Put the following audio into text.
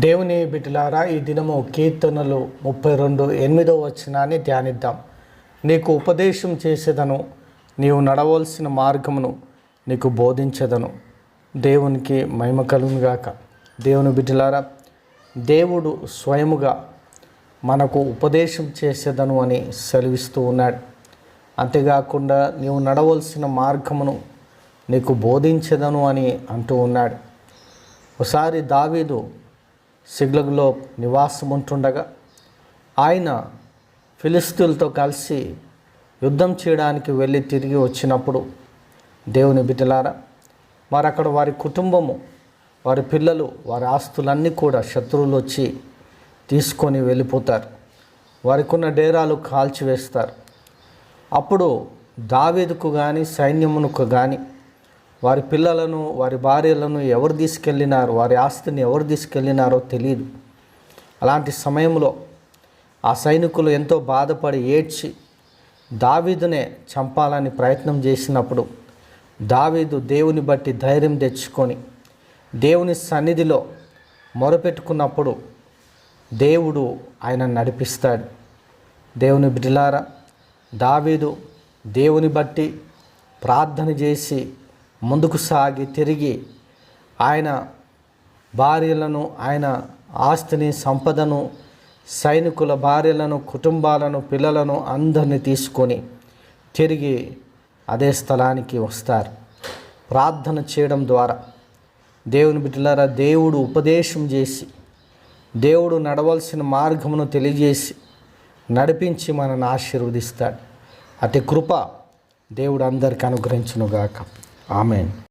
దేవుని బిడ్డలారా ఈ దినము కీర్తనలు ముప్పై రెండు ఎనిమిదో వచనాన్ని ధ్యానిద్దాం. నీకు ఉపదేశం చేసేదను నీవు నడవలసిన మార్గమును నీకు బోధించదను. దేవునికి మహిమ కలుగుగాక దేవుని బిడ్డలారా దేవుడు స్వయముగా మనకు ఉపదేశం చేసేదను అని సెలవిస్తూ ఉన్నాడు. అంతేకాకుండా నీవు నడవలసిన మార్గమును నీకు బోధించదను అని అంటూ ఉన్నాడు. ఒకసారి దావీదు సిగ్లగులో నివాసం ఉంటుండగా ఆయన ఫిలిస్తీన్లతో కలిసి యుద్ధం చేయడానికి వెళ్ళి తిరిగి వచ్చినప్పుడు దేవుని బిడ్డలారా మరి అక్కడ వారి కుటుంబము వారి పిల్లలు వారి ఆస్తులన్నీ కూడా శత్రువులు వచ్చి తీసుకొని వెళ్ళిపోతారు. వారికి ఉన్న డేరాలు కాల్చివేస్తారు. అప్పుడు దావేదుకు కానీ సైన్యమునకు కానీ వారి పిల్లలను వారి భార్యలను ఎవరు తీసుకెళ్ళినారు వారి ఆస్తిని ఎవరు తీసుకెళ్ళినారో తెలియదు అలాంటి సమయంలో ఆ సైనికులు ఎంతో బాధపడి ఏడ్చి దావీదునే చంపాలని ప్రయత్నం చేసినప్పుడు దావీదు దేవుని బట్టి ధైర్యం తెచ్చుకొని దేవుని సన్నిధిలో మొరపెట్టుకున్నప్పుడు దేవుడు ఆయన నడిపిస్తాడు. దేవుని బిడ్డలారా దావీదు దేవుని బట్టి ప్రార్థన చేసి ముందుకు సాగి తిరిగి ఆయన భార్యలను ఆయన ఆస్తిని సంపదను సైనికుల భార్యలను కుటుంబాలను పిల్లలను అందరినీ తీసుకొని తిరిగి అదే స్థలానికి వస్తారు. ప్రార్థన చేయడం ద్వారా దేవుని బిడ్డలారా దేవుడు ఉపదేశం చేసి దేవుడు నడవలసిన మార్గమును తెలియజేసి నడిపించి మనల్ని ఆశీర్వదిస్తాడు. అతి కృప దేవుడు అందరికి అనుగ్రహించునుగాక. Amen.